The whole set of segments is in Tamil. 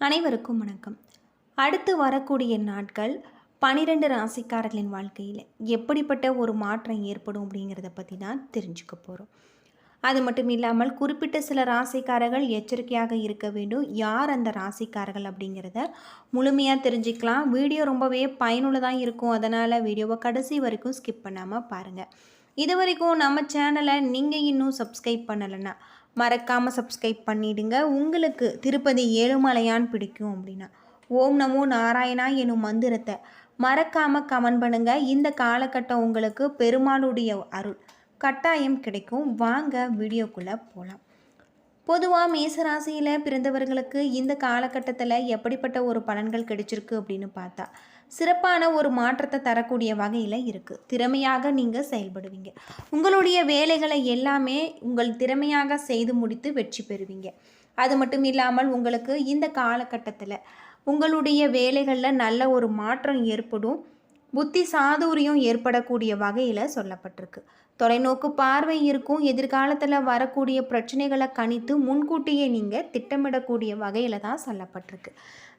அனைவருக்கும் வணக்கம். அடுத்து வரக்கூடிய நாட்கள் பனிரெண்டு ராசிக்காரர்களின் வாழ்க்கையில் எப்படிப்பட்ட ஒரு மாற்றம் ஏற்படும் அப்படிங்கிறத பற்றி தான் தெரிஞ்சுக்க போகிறோம் அது மட்டும் இல்லாமல் குறிப்பிட்ட சில ராசிக்காரர்கள் எச்சரிக்கையாக இருக்க வேண்டும். யார் அந்த ராசிக்காரர்கள் அப்படிங்கிறத முழுமையாக தெரிஞ்சுக்கலாம். வீடியோ ரொம்பவே பயனுள்ளதாக இருக்கும். அதனால் வீடியோவை கடைசி வரைக்கும் ஸ்கிப் பண்ணாமல் பாருங்கள் இது வரைக்கும் நம்ம சேனலை நீங்கள் இன்னும் சப்ஸ்கிரைப் பண்ணலைன்னா மறக்காமல் சப்ஸ்கிரைப் பண்ணிடுங்க. உங்களுக்கு திருப்பதி ஏழுமலையான் பிடிக்கும் அப்படின்னா ஓம் நமோ நாராயணா எனும் மந்திரத்தை மறக்காமல் கமெண்ட் பண்ணுங்க. இந்த காலகட்டம் உங்களுக்கு பெருமாளுடைய அருள் கட்டாயம் கிடைக்கும். வாங்க வீடியோக்குள்ளே போகலாம் பொதுவாக மேசராசியில் பிறந்தவர்களுக்கு இந்த காலகட்டத்தில் எப்படிப்பட்ட ஒரு பலன்கள் கிடைச்சிருக்கு அப்படின்னு பார்த்தா சிறப்பான ஒரு மாற்றத்தை தரக்கூடிய வகையில் இருக்குது திறமையாக நீங்கள் செயல்படுவீங்க. உங்களுடைய வேலைகளை எல்லாமே உங்கள் திறமையாக செய்து முடித்து வெற்றி பெறுவீங்க. அது மட்டும் இல்லாமல் உங்களுக்கு இந்த காலகட்டத்தில் உங்களுடைய வேலைகளில் நல்ல ஒரு மாற்றம் ஏற்படும். புத்தி சாதுரியம் ஏற்படக்கூடிய வகையில் சொல்லப்பட்டிருக்கு. தொலைநோக்கு பார்வை இருக்கும் எதிர்காலத்தில் வரக்கூடிய பிரச்சனைகளை கணித்து முன்கூட்டியே நீங்கள் திட்டமிடக்கூடிய வகையில் தான் சொல்லப்பட்டிருக்கு.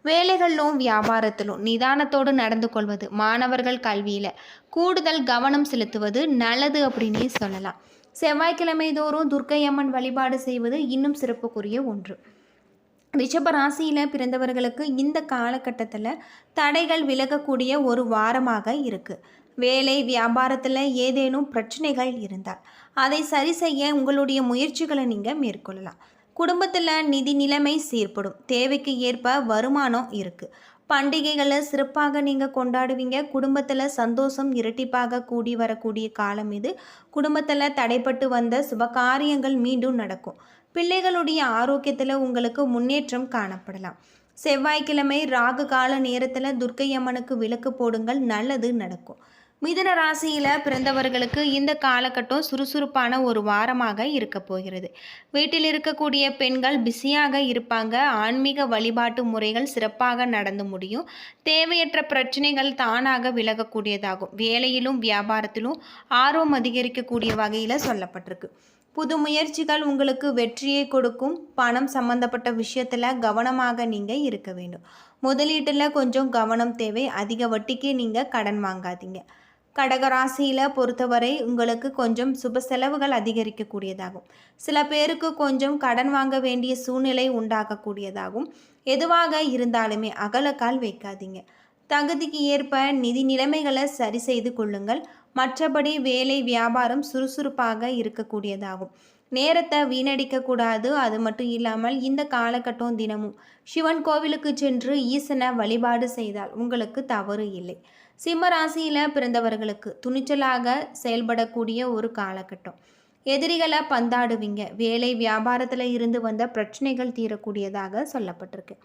வேலைகளிலும் வியாபாரத்திலும் நிதானத்தோடு நடந்து கொள்வது மாணவர்கள் கல்வியில் கூடுதல் கவனம் செலுத்துவது நல்லது அப்படின்னே சொல்லலாம். செவ்வாய்க்கிழமை தோறும் துர்க்கையம்மன் வழிபாடு செய்வது இன்னும் சிறப்புக்குரிய ஒன்று. ரிஷப ராசியில் பிறந்தவர்களுக்கு இந்த காலகட்டத்தில் தடைகள் விலகக்கூடிய ஒரு வாரமாக இருக்குது வேலை வியாபாரத்தில் ஏதேனும் பிரச்சனைகள் இருந்தால் அதை சரி செய்ய உங்களுடைய முயற்சிகளை நீங்கள் மேற்கொள்ளலாம். குடும்பத்தில் நிதி நிலைமை சீர்படும். தேவைக்கு ஏற்ப வருமானம் இருக்குது பண்டிகைகளை சிறப்பாக நீங்கள் கொண்டாடுவீங்க. குடும்பத்தில் சந்தோஷம் இரட்டிப்பாக கூடி வரக்கூடிய காலம் இது. குடும்பத்தில் தடைப்பட்டு வந்த சுபகாரியங்கள் மீண்டும் நடக்கும். பிள்ளைகளுடைய ஆரோக்கியத்தில் உங்களுக்கு முன்னேற்றம் காணப்படலாம். செவ்வாய்க்கிழமை ராகு கால நேரத்தில் துர்க்கை அம்மனுக்கு விளக்கு போடுங்கள். நல்லது நடக்கும். மிதுன ராசியில் பிறந்தவர்களுக்கு இந்த காலகட்டம் சுறுசுறுப்பான ஒரு வாரமாக இருக்க போகிறது. வீட்டில் இருக்கக்கூடிய பெண்கள் பிஸியாக இருப்பாங்க. ஆன்மீக வழிபாட்டு முறைகள் சிறப்பாக நடந்து முடியும். தேவையற்ற பிரச்சனைகள் தானாக விலகக்கூடியதாகும். வேலையிலும் வியாபாரத்திலும் ஆர்வம் அதிகரிக்கக்கூடிய வகையில் சொல்லப்பட்டிருக்கு. புது முயற்சிகள் உங்களுக்கு வெற்றியை கொடுக்கும். பணம் சம்பந்தப்பட்ட விஷயத்தில் கவனமாக நீங்கள் இருக்க வேண்டும். முதலீட்டில் கொஞ்சம் கவனம் தேவை. அதிக வட்டிக்கு நீங்கள் கடன் வாங்காதீங்க. கடகராசியில் பொறுத்தவரை உங்களுக்கு கொஞ்சம் சுப செலவுகள் அதிகரிக்கக்கூடியதாகும். சில பேருக்கு கொஞ்சம் கடன் வாங்க வேண்டிய சூழ்நிலை உண்டாகக்கூடியதாகும். எதுவாக இருந்தாலுமே அகலக்கால் வைக்காதீங்க. தகுதிக்கு ஏற்ப நிதி நிலைமைகளை சரி செய்து கொள்ளுங்கள். மற்றபடி வேலை வியாபாரம் சுறுசுறுப்பாக இருக்கக்கூடியதாகும். நேரத்தை வீணடிக்கக்கூடாது அது மட்டும் இல்லாமல் இந்த காலகட்டம் தினமும் சிவன் கோவிலுக்கு சென்று ஈசனை வழிபாடு செய்தால் உங்களுக்கு தவறு இல்லை. சிம்ம ராசியில் பிறந்தவர்களுக்கு துணிச்சலாக செயல்படக்கூடிய ஒரு காலகட்டம். எதிரிகளை பந்தாடுவீங்க. வேலை வியாபாரத்தில் இருந்து வந்த பிரச்சனைகள் தீரக்கூடியதாக சொல்லப்பட்டிருக்கு.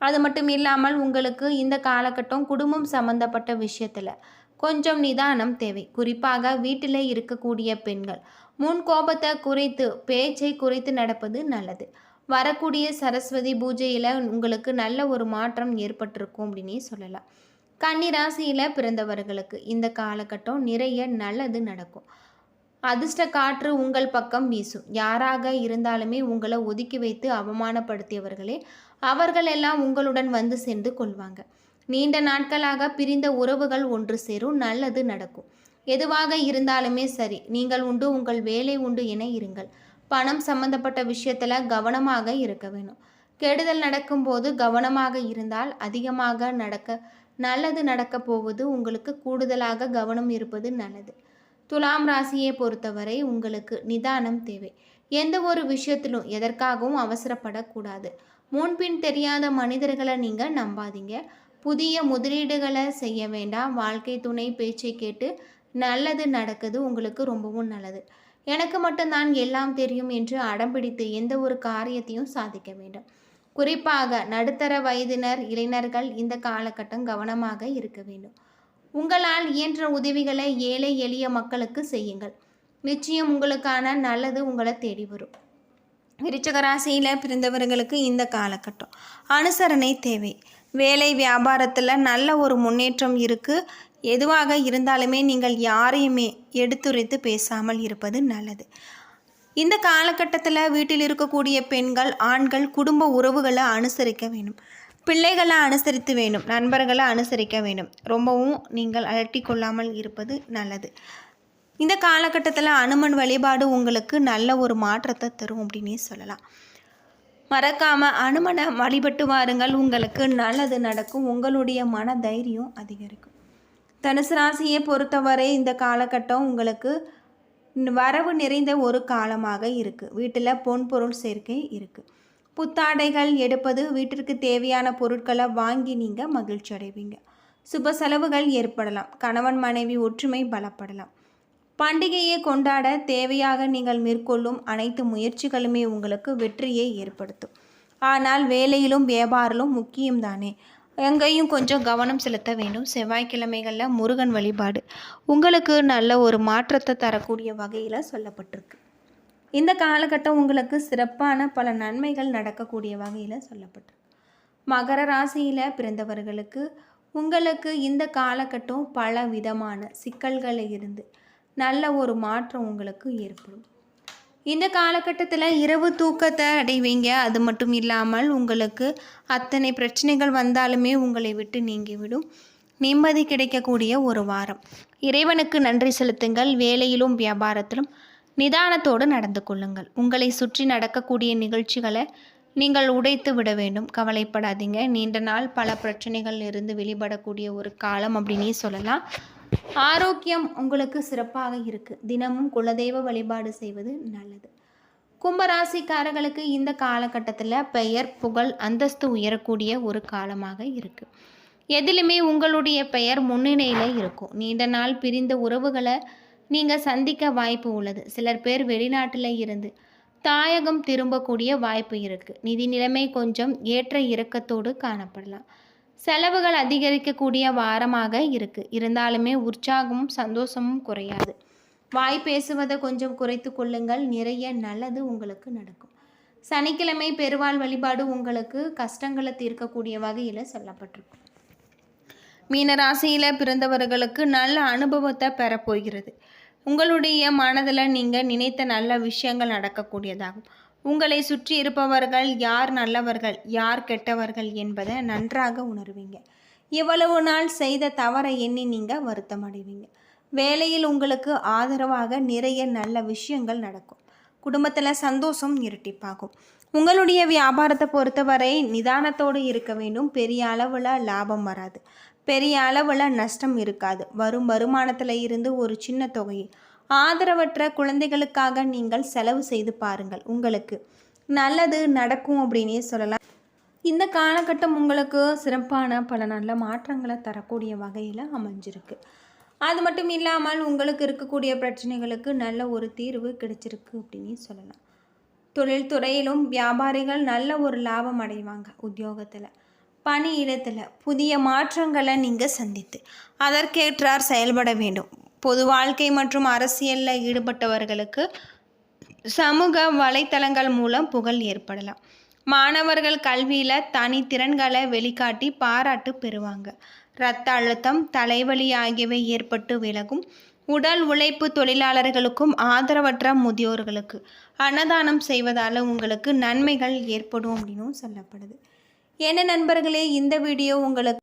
அது மட்டும் இல்லாமல் உங்களுக்கு இந்த காலகட்டம் குடும்பம் சம்பந்தப்பட்ட விஷயத்தில் கொஞ்சம் நிதானம் தேவை. குறிப்பாக வீட்டிலே இருக்கக்கூடிய பெண்கள். முன் கோபத்தை குறைத்து பேச்சை குறைத்து நடப்பது நல்லது. வரக்கூடிய சரஸ்வதி பூஜையில் உங்களுக்கு நல்ல ஒரு மாற்றம் ஏற்பட்டிருக்கும் அப்படின்னே சொல்லலாம். கன்னி ராசியில் பிறந்தவர்களுக்கு இந்த காலகட்டம் நிறைய நல்லது நடக்கும். அதிர்ஷ்ட காற்று உங்கள் பக்கம் வீசும். யாராக இருந்தாலுமே உங்களை ஒதுக்கி வைத்து அவமானப்படுத்தியவர்களே அவர்கள் எல்லாம் உங்களுடன் வந்து சேர்ந்து கொள்வாங்க. நீண்ட நாட்களாக பிரிந்த உறவுகள் ஒன்று சேரும் நல்லது நடக்கும். எதுவாக இருந்தாலுமே சரி நீங்கள் உண்டு உங்கள் வேலை உண்டு என இருங்கள். பணம் சம்பந்தப்பட்ட விஷயத்தில் கவனமாக இருக்க வேணும். கெடுதல் நடக்கும்போது கவனமாக இருந்தால் அதிகமாக நடக்க நல்லது நடக்கப் போவது உங்களுக்கு கூடுதலாக கவனம் இருப்பது நல்லது. துலாம் ராசியை பொறுத்தவரை உங்களுக்கு நிதானம் தேவை. எந்த ஒரு விஷயத்திலும் எதற்காகவும் அவசரப்படக்கூடாது. முன்பின் தெரியாத மனிதர்களை நீங்கள் நம்பாதீங்க. புதிய முதலீடுகளை செய்ய வேண்டாம். வாழ்க்கை துணை பேச்சை கேட்டு நல்லது நடக்குது உங்களுக்கு ரொம்பவும் நல்லது. எனக்கு மட்டும்தான் எல்லாம் தெரியும் என்று அடம்பிடித்து எந்த ஒரு காரியத்தையும் சாதிக்க வேண்டும். குறிப்பாக நடுத்தர வயதினர் இளைஞர்கள் இந்த காலகட்டம் கவனமாக இருக்க வேண்டும். உங்களால் இயன்ற உதவிகளை ஏழை எளிய மக்களுக்கு செய்யுங்கள். நிச்சயம் உங்களுக்கான நல்லது உங்களை தேடி வரும். விருச்சகராசியில் பிறந்தவர்களுக்கு இந்த காலகட்டம். அனுசரணை தேவை. வேலை வியாபாரத்தில் நல்ல ஒரு முன்னேற்றம் இருக்குது எதுவாக இருந்தாலுமே நீங்கள் யாரையுமே எடுத்துரைத்து பேசாமல் இருப்பது நல்லது. இந்த காலகட்டத்தில் வீட்டில் இருக்கக்கூடிய பெண்கள் ஆண்கள் குடும்ப உறவுகளை அனுசரிக்க வேண்டும். பிள்ளைகளை அனுசரித்து வேணும் நண்பர்களை அனுசரிக்க வேணும் ரொம்பவும் நீங்கள் அலட்டி கொள்ளாமல் இருப்பது நல்லது. இந்த காலகட்டத்தில் அனுமன் வழிபாடு உங்களுக்கு நல்ல ஒரு மாற்றத்தை தரும் அப்படின்னே சொல்லலாம். மறக்காமல் அனுமனை வழிபட்டு வாருங்கள். உங்களுக்கு நல்லது நடக்கும். உங்களுடைய மன தைரியம் அதிகரிக்கும். தனுசு ராசியை பொறுத்தவரை இந்த காலகட்டம் உங்களுக்கு வரவு நிறைந்த ஒரு காலமாக இருக்குது வீட்டில் பொன் பொருள் சேர்க்கை இருக்குது புத்தாடைகள் எடுப்பது வீட்டிற்கு தேவையான பொருட்களை வாங்கி நீங்கள் மகிழ்ச்சி அடைவீங்க. சுப செலவுகள் ஏற்படலாம். கணவன் மனைவி ஒற்றுமை பலப்படலாம். பண்டிகையை கொண்டாட தேவையாக நீங்கள் மேற்கொள்ளும் அனைத்து முயற்சிகளுமே உங்களுக்கு வெற்றியை ஏற்படுத்தும். ஆனால் வேலையிலும் வியாபாரிலும் முக்கியம்தானே? எங்கேயும் கொஞ்சம் கவனம் செலுத்த வேண்டும். செவ்வாய்க்கிழமைகளில் முருகன் வழிபாடு உங்களுக்கு நல்ல ஒரு மாற்றத்தை தரக்கூடிய வகையில் சொல்லப்பட்டிருக்கு. இந்த காலகட்டம் உங்களுக்கு சிறப்பான பல நன்மைகள் நடக்கக்கூடிய வகையில் சொல்லப்பட்டிருக்கு. மகர ராசியில் பிறந்தவர்களுக்கு உங்களுக்கு இந்த காலகட்டம் பல விதமான சிக்கல்களில் இருந்து நல்ல ஒரு மாற்றம் உங்களுக்கு ஏற்படும். இந்த காலகட்டத்தில் இரவு தூக்கத்தை அடைவீங்க. அது மட்டும் இல்லாமல் உங்களுக்கு அத்தனை பிரச்சனைகள் வந்தாலுமே உங்களை விட்டு நீங்கிவிடும். நிம்மதி கிடைக்கக்கூடிய ஒரு வாரம். இறைவனுக்கு நன்றி செலுத்துங்கள். வேலையிலும் வியாபாரத்திலும் நிதானத்தோடு நடந்து கொள்ளுங்கள். உங்களை சுற்றி நடக்கக்கூடிய நிகழ்ச்சிகளை நீங்கள் உடைத்து விட வேண்டும். கவலைப்படாதீங்க. நீண்ட நாள் பல பிரச்சனைகள் இருந்து வெளிப்படக்கூடிய ஒரு காலம் அப்படின்னே சொல்லலாம். ஆரோக்கியம் உங்களுக்கு சிறப்பாக இருக்குது தினமும் குலதெய்வ வழிபாடு செய்வது நல்லது. கும்பராசிக்காரர்களுக்கு இந்த காலகட்டத்தில் பெயர் புகழ் அந்தஸ்து உயரக்கூடிய ஒரு காலமாக இருக்குது எதிலுமே உங்களுடைய பெயர் முன்னிலையில் இருக்கும். நீண்ட நாள் பிரிந்த உறவுகளை நீங்கள் சந்திக்க வாய்ப்பு உள்ளது. சிலர் பேர் வெளிநாட்டில் இருந்து தாயகம் திரும்பக்கூடிய வாய்ப்பு இருக்குது நிதி நிலைமை கொஞ்சம் ஏற்ற இறக்கத்தோடு காணப்படலாம். செலவுகள் அதிகரிக்கக்கூடிய வாரமாக இருக்குது இருந்தாலுமே உற்சாகமும் சந்தோஷமும் குறையாது. வாய் பேசுவதை கொஞ்சம் குறைத்து கொள்ளுங்கள். நிறைய நல்லது உங்களுக்கு நடக்கும். சனிக்கிழமை பெருவாள் வழிபாடு உங்களுக்கு கஷ்டங்களை தீர்க்கக்கூடிய வகையில் சொல்லப்பட்டிருக்கும். மீனராசியில் பிறந்தவர்களுக்கு நல்ல அனுபவத்தை பெறப்போகிறது. உங்களுடைய மனதில் நீங்கள் நினைத்த நல்ல விஷயங்கள் நடக்கக்கூடியதாகும். உங்களை சுற்றி இருப்பவர்கள் யார் நல்லவர்கள் யார் கெட்டவர்கள் என்பதை நன்றாக உணர்வீங்க. இவ்வளவு நாள் செய்த தவறை எண்ணி நீங்கள் வருத்தம் அடைவீங்க. வேலையில் உங்களுக்கு ஆதரவாக நிறைய நல்ல விஷயங்கள் நடக்கும். குடும்பத்தில் சந்தோஷம் இரட்டிப்பாகும். உங்களுடைய வியாபாரத்தை பொறுத்தவரை நிதானத்தோடு இருக்க வேண்டும். பெரிய அளவில் லாபம் வராது. பெரிய அளவில் நஷ்டம் இருக்காது. வரும் வருமானத்தில் இருந்து ஒரு சின்ன தொகையை ஆதரவற்ற குழந்தைகளுக்காக நீங்கள் செலவு செய்து பாருங்கள் உங்களுக்கு. நல்லது நடக்கும் அப்படின்னே சொல்லலாம். இந்த காலகட்டம் உங்களுக்கு சிறப்பான பல நல்ல மாற்றங்களை தரக்கூடிய வகையில் அமைஞ்சிருக்கு. அது மட்டும் இல்லாமல் உங்களுக்கு இருக்கக்கூடிய பிரச்சனைகளுக்கு நல்ல ஒரு தீர்வு கிடைச்சிருக்கு அப்படின்னு சொல்லலாம். தொழில்துறையிலும் வியாபாரிகள் நல்ல ஒரு லாபம் அடைவாங்க உத்தியோகத்தில். பணியிடத்தில் புதிய மாற்றங்களை நீங்கள் சந்தித்து அதற்கேற்றார் செயல்பட வேண்டும். பொது வாழ்க்கை மற்றும் அரசியலில் ஈடுபட்டவர்களுக்கு சமூக வலைத்தளங்கள் மூலம் புகழ் ஏற்படலாம். மாணவர்கள் கல்வியில் தனித்திறன்களை வெளிக்காட்டி பாராட்டு பெறுவாங்க. இரத்த அழுத்தம் தலைவலி ஆகியவை ஏற்பட்டு விலகும். உடல் உழைப்பு தொழிலாளர்களுக்கும் ஆதரவற்ற முதியோர்களுக்கு அன்னதானம் செய்வதால் உங்களுக்கு நன்மைகள் ஏற்படும் அப்படின்னும் சொல்லப்படுது. என்ன நண்பர்களே இந்த வீடியோ உங்களுக்கு